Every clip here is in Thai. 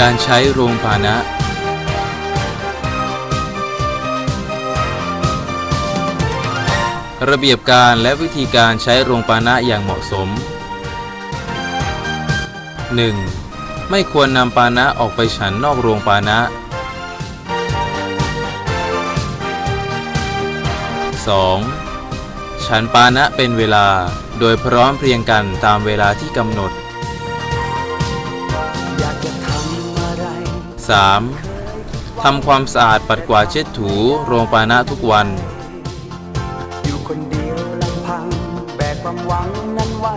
การใช้โรงพานะ ระเบียบการและวิธีการใช้โรงปานะอย่างเหมาะสม 1. ไม่ควรนำปานะออกไปฉันนอกโรงปานะ 2. ฉันปานะเป็นเวลาโดยพร้อมเพรียงกันตามเวลาที่กำหนด 3. ทำความสะอาดปัดกวาดเช็ดถูโรงปานะทุกวัน อยู่คนเดียวลำพังแบกความหวังนั้นไว้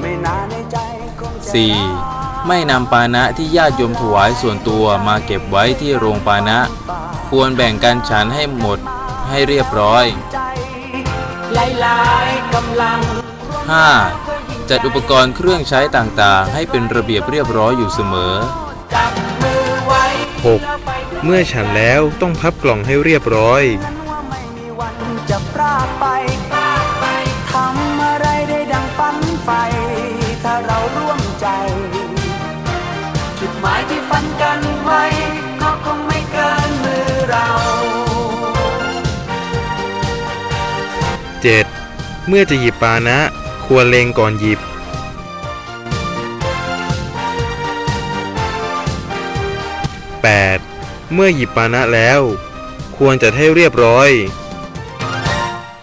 ไม่นานในใจคงจะ 4. ไม่นำปานะที่ญาติโยมถวายส่วนตัวมาเก็บไว้ที่โรงปานะ ควรแบ่งกันฉันให้หมดให้เรียบร้อยใจหลายๆกำลัง 5. จัดอุปกรณ์เครื่องใช้ต่างๆ ให้เป็นระเบียบเรียบร้อยอยู่เสมอจับมือไว้ 6. เมื่อฉันแล้วต้องพับกล่องให้เรียบร้อยนั้นว่าไม่มีวันจะพรากไปพรากไปทำอะไรได้ดังฝันใฝ่ถ้าเราร่วมใจ จุดหมายที่ฝันกันไว้ ก็คงไม่เกินมือเรา 7. เมื่อจะหยิบปานะ ควรเล็งก่อนหยิบ 8. เมื่อหยิบปานะแล้ว ควรจะให้เรียบร้อย